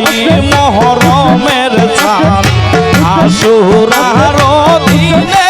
ওই মহরমের চাঁদ আশুরার দিনে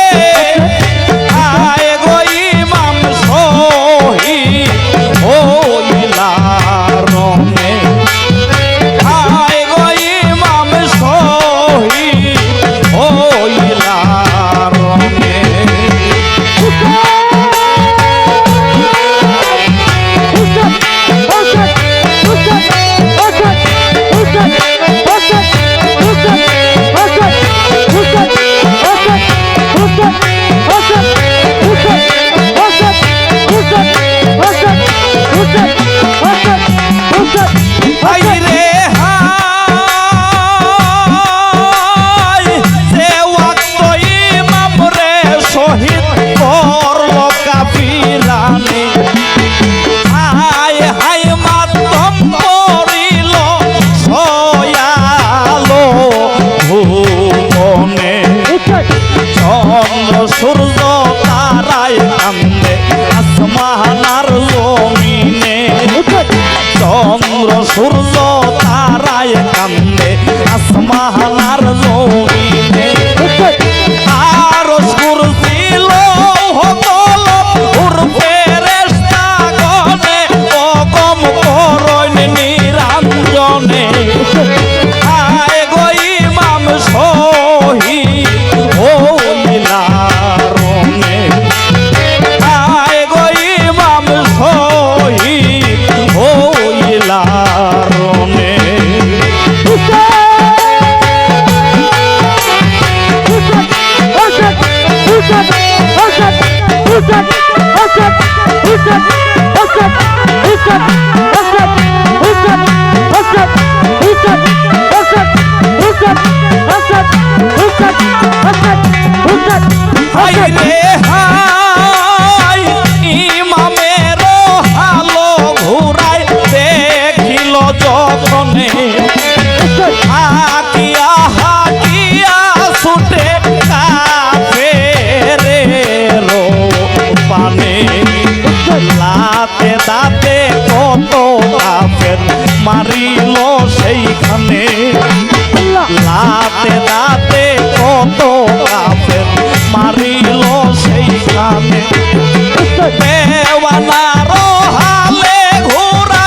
চন্দ্র সূর্য তারায় কান্দে আসমাহানার জমিনে হাই রে হাই দাঁতে দাঁতে কত কাফের মারিল সেইখানে। লাতে দাঁতে কত কাফের মারিল সেইখানে। দেওয়ালা রহালে ঘোরা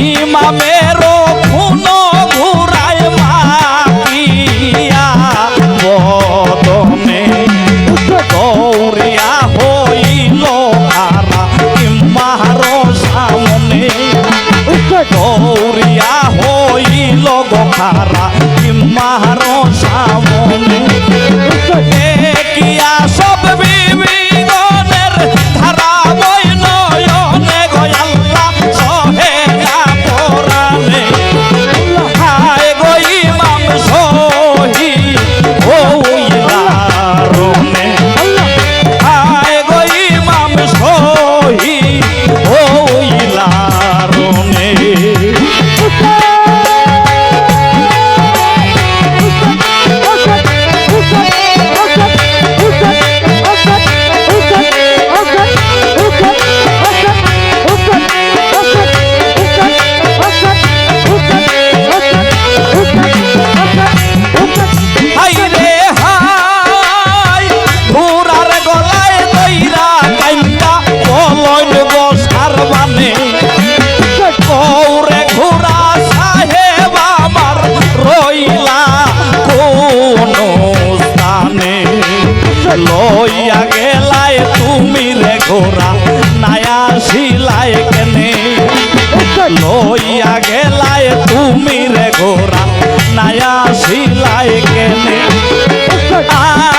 ইমামের খুন ঘুরায় মাতিয়া। বদনে দৌড়িয়া হইল আরা ইমার সামনে। দৌড়িয়া হইল গোখারা ইমার লইয়া গেলায় তুমি রে ঘোড়া নায়া শিলায় কেনে? লইয়া গেলায় তুমি রে ঘোড়া নায়া শিলায় কেনে? আ